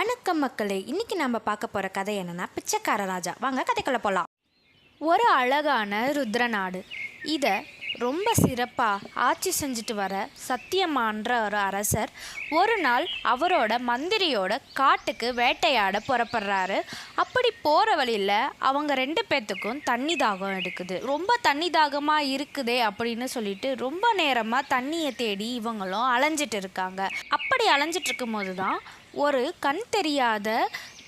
வணக்கம் மக்களே. இன்றைக்கி நம்ம பார்க்க போகிற கதை என்னென்னா பிச்சைக்கார ராஜா. வாங்க கதைக்குள்ளே போகலாம் ஒரு அழகான ருத்ரநாடு. இதை ரொம்ப சிறப்பாக ஆட்சி செஞ்சுட்டு வர சத்தியமான்ற ஒரு அரசர் ஒரு நாள் அவரோட மந்திரியோட காட்டுக்கு வேட்டையாட புறப்படுறாரு. அப்படி போகிற வழியில் அவங்க ரெண்டு பேர்த்துக்கும் தண்ணி தாகம் எடுக்குது. ரொம்ப தண்ணி தாகமாக இருக்குதே அப்படின்னு சொல்லிட்டு ரொம்ப நேரமாக தண்ணியை தேடி இவங்களும் அலைஞ்சிட்டு இருக்காங்க. அப்படி அலைஞ்சிட்டு இருக்கும்போது தான் ஒரு கண் தெரியாத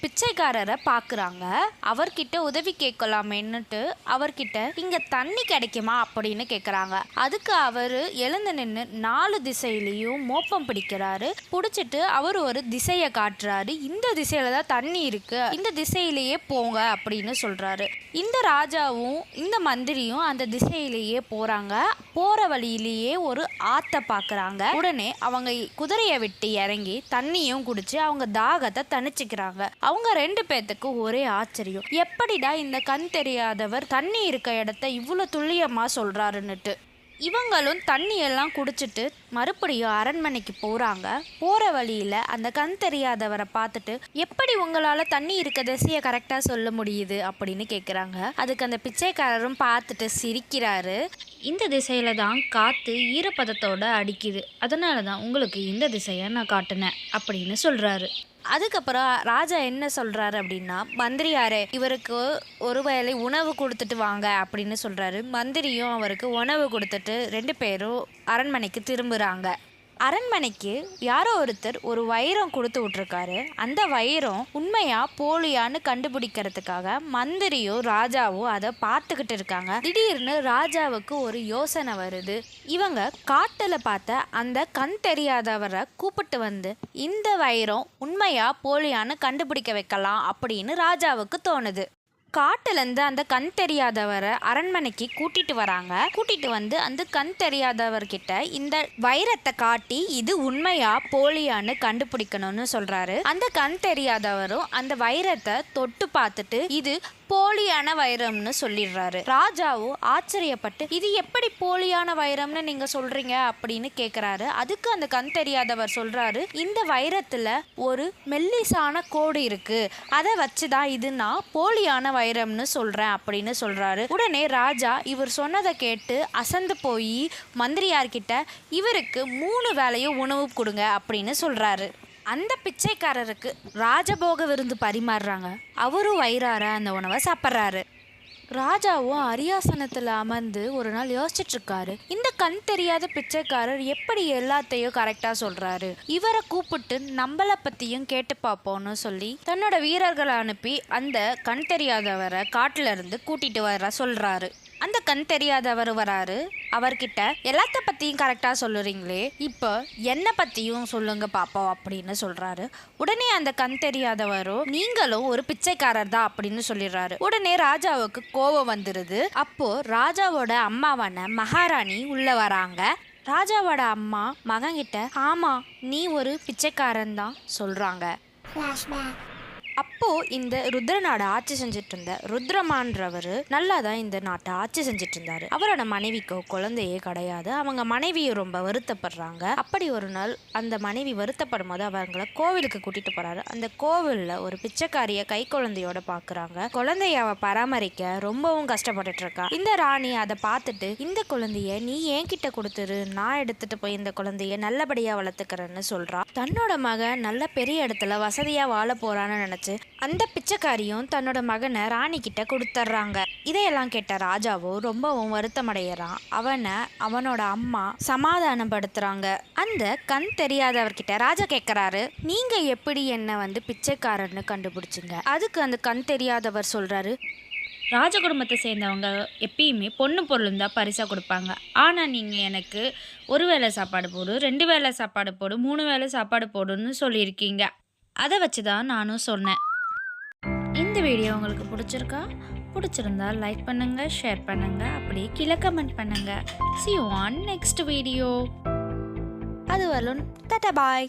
பிச்சைக்காரரை பார்க்குறாங்க அவர்கிட்ட உதவி கேட்கலாமேன்னுட்டு அவர்கிட்ட இங்கே தண்ணி கிடைக்குமா? அப்படின்னு கேட்குறாங்க அதுக்கு அவர் எழுந்து நின்று நாலு திசையிலையும் மோப்பம் பிடிக்கிறாரு. பிடிச்சிட்டு அவர் ஒரு திசையை காட்டுறாரு. இந்த திசையில தான் தண்ணி இருக்கு. இந்த திசையிலேயே போங்க அப்படின்னு சொல்றாரு. இந்த ராஜாவும் இந்த மந்திரியும் அந்த திசையிலேயே போறாங்க. போற வழியிலேயே ஒரு ஆத்தை பார்க்குறாங்க உடனே அவங்க குதிரையை விட்டு இறங்கி தண்ணியும் குடிச்சு அவங்க தாகத்தை தணிச்சுக்கிறாங்க. அவங்க ரெண்டு பேர்த்துக்கு ஒரே ஆச்சரியம். எப்படிடா இந்த கண் தெரியாதவர் தண்ணி இருக்க இடத்த இவ்வளோ துல்லியமாக சொல்கிறாருன்னுட்டு இவங்களும் தண்ணி எல்லாம் குடிச்சிட்டு மறுபடியும் அரண்மனைக்கு போகிறாங்க போகிற வழியில் அந்த கண் தெரியாதவரை பார்த்துட்டு எப்படி உங்களால் தண்ணி இருக்க திசையை கரெக்டாக சொல்ல முடியுது? அப்படின்னு கேட்குறாங்க அதுக்கு அந்த பிச்சைக்காரரும் பார்த்துட்டு சிரிக்கிறாரு. இந்த திசையில் தான் காற்று ஈரப்பதத்தோடு அடிக்குது. அதனால தான் உங்களுக்கு இந்த திசையை நான் காட்டினேன் அப்படின்னு சொல்கிறாரு அதுக்கப்புறம் ராஜா என்ன சொல்கிறாரு அப்படின்னா மந்திரியாரே இவருக்கு ஒரு வேளை உணவு கொடுத்துட்டு வாங்க அப்படின்னு சொல்கிறாரு மந்திரியும் அவருக்கு உணவு கொடுத்துட்டு ரெண்டு பேரும் அரண்மனைக்கு திரும்புகிறாங்க அரண்மனைக்கு யாரோ ஒருத்தர் ஒரு வைரம் கொடுத்து விட்ருக்காரு அந்த வைரம் உண்மையா போலியான்னு கண்டுபிடிக்கிறதுக்காக மந்திரியும் ராஜாவும் அதை பார்த்துக்கிட்டு இருக்காங்க. திடீர்னு ராஜாவுக்கு ஒரு யோசனை வருது. இவங்க காட்டில் பார்த்த அந்த கண் தெரியாதவரை கூப்பிட்டு வந்து இந்த வைரம் உண்மையா போலியான்னு கண்டுபிடிக்க வைக்கலாம் அப்படின்னு ராஜாவுக்கு தோணுது. காட்டுலேருந்து அந்த கண் தெரியாதவரை அரண்மனைக்கு கூட்டிட்டு வராங்க. கூட்டிட்டு வந்து அந்த கண் தெரியாதவர்கிட்ட இந்த வைரத்தை காட்டி இது உண்மையா போலியான்னு கண்டுபிடிக்கணும்னு சொல்றாரு. அந்த கண் தெரியாதவரும் அந்த வைரத்தை தொட்டு பார்த்துட்டு இது போலியான வைரம்னு சொல்லிடுறாரு. ராஜாவும் ஆச்சரியப்பட்டு இது எப்படி போலியான வைரம்னு நீங்க சொல்றீங்க? அப்படின்னு கேக்குறாரு. அதுக்கு அந்த கண் தெரியாதவர் சொல்றாரு இந்த வைரத்துல ஒரு மெல்லிசான கோடு இருக்கு. அதை வச்சுதான் இது நான் போலியான வைரம்னு சொல்றேன் அப்படின்னு சொல்றாரு. உடனே ராஜா இவர் சொன்னதை கேட்டு அசந்து போய் மந்திரியார்கிட்ட இவருக்கு மூணு வேலையும் உணவு கொடுங்க அப்படின்னு சொல்றாரு. அந்த பிச்சைக்காரருக்கு ராஜபோக விருந்து பரிமாறுறாங்க. அவரும் வயிறார அந்த உணவை சாப்பிட்றாரு. ராஜாவும் அரியாசனத்தில் அமர்ந்து ஒரு நாள் யோசிச்சிட்டுருக்காரு இந்த கண் தெரியாத பிச்சைக்காரர் எப்படி எல்லாத்தையும் கரெக்டாக சொல்கிறாரு இவரை கூப்பிட்டு நம்மளை பற்றியும் கேட்டு பார்ப்போம்னு சொல்லி தன்னோட வீரர்களை அனுப்பி அந்த கண் தெரியாதவரை காட்டிலிருந்து இருந்து வர சொல்கிறாரு அந்த கண் தெரியாதவர் வராரு. அவர்கிட்ட எல்லாத்த பற்றியும் கரெக்டாக சொல்லுறீங்களே இப்போ என்னை பற்றியும் சொல்லுங்க பாப்போம் அப்படின்னு சொல்கிறாரு உடனே அந்த கண் தெரியாதவரும் நீங்களும் ஒரு பிச்சைக்காரர் தான் அப்படின்னு சொல்லிடுறாரு. உடனே ராஜாவுக்கு கோபம் வந்துடுது அப்போ ராஜாவோட அம்மாவான மகாராணி உள்ள வராங்க. ராஜாவோட அம்மா மகன்கிட்ட ஆமா நீ ஒரு பிச்சைக்காரன் தான் சொல்றாங்க. அப்போ இந்த ருத்ர நாடு ஆட்சி செஞ்சுட்டு இருந்த ருத்ரமான்றவர் நல்லா தான் இந்த நாட்டை ஆட்சி செஞ்சுட்டு இருந்தாரு அவரோட மனைவிக்கோ குழந்தையே கிடையாது. அவங்க மனைவியை ரொம்ப வருத்தப்படுறாங்க. அப்படி ஒரு நாள் அந்த மனைவி வருத்தப்படும் போது அவங்கள கோவிலுக்கு கூட்டிட்டு போறாரு. அந்த கோவில்ல ஒரு பிச்சைக்காரிய கை குழந்தையோட பாக்குறாங்க. குழந்தைய அவ பராமரிக்க ரொம்பவும் கஷ்டப்பட்டுட்டு இருக்கா. இந்த ராணி அதை பார்த்துட்டு இந்த குழந்தைய நீ ஏன் கிட்ட கொடுத்துரு. நான் எடுத்துட்டு போய் இந்த குழந்தைய நல்லபடியா வளர்த்துக்கிறேன்னு சொல்றா. தன்னோட மகன் நல்ல பெரிய இடத்துல வசதியா வாழ போறான்னு நினைச்சு அந்த பிச்சைக்காரியும் தன்னோட மகனை ராணி கிட்ட கொடுத்துட்றாங்க இதையெல்லாம் கேட்ட ராஜாவோ ரொம்பவும் வருத்தமடைகிறான் அவனை அவனோட அம்மா சமாதானப்படுத்துறாங்க. அந்த கண் தெரியாதவர்கிட்ட ராஜா கேட்குறாரு நீங்க எப்படி என்ன வந்து பிச்சைக்காரன்னு கண்டுபிடிச்சிங்க? அதுக்கு அந்த கண் தெரியாதவர் சொல்றாரு ராஜ குடும்பத்தை சேர்ந்தவங்க எப்பயுமே பொண்ணு பொருள் தான் பரிசாக கொடுப்பாங்க. ஆனால் நீங்கள் எனக்கு ஒரு வேளை சாப்பாடு போடு ரெண்டு வேளை சாப்பாடு போடு மூணு வேளை சாப்பாடு போடுன்னு சொல்லியிருக்கீங்க. அதை வச்சு தான் நானும் சொன்னேன். இந்த வீடியோ உங்களுக்கு பிடிச்சிருக்கா? பிடிச்சிருந்தா லைக் பண்ணுங்க ஷேர் பண்ணுங்க அப்படியே கீழே கமெண்ட் பண்ணுங்க. சி ஒன் நெக்ஸ்ட் வீடியோ அது வரலும் டாடா பாய்.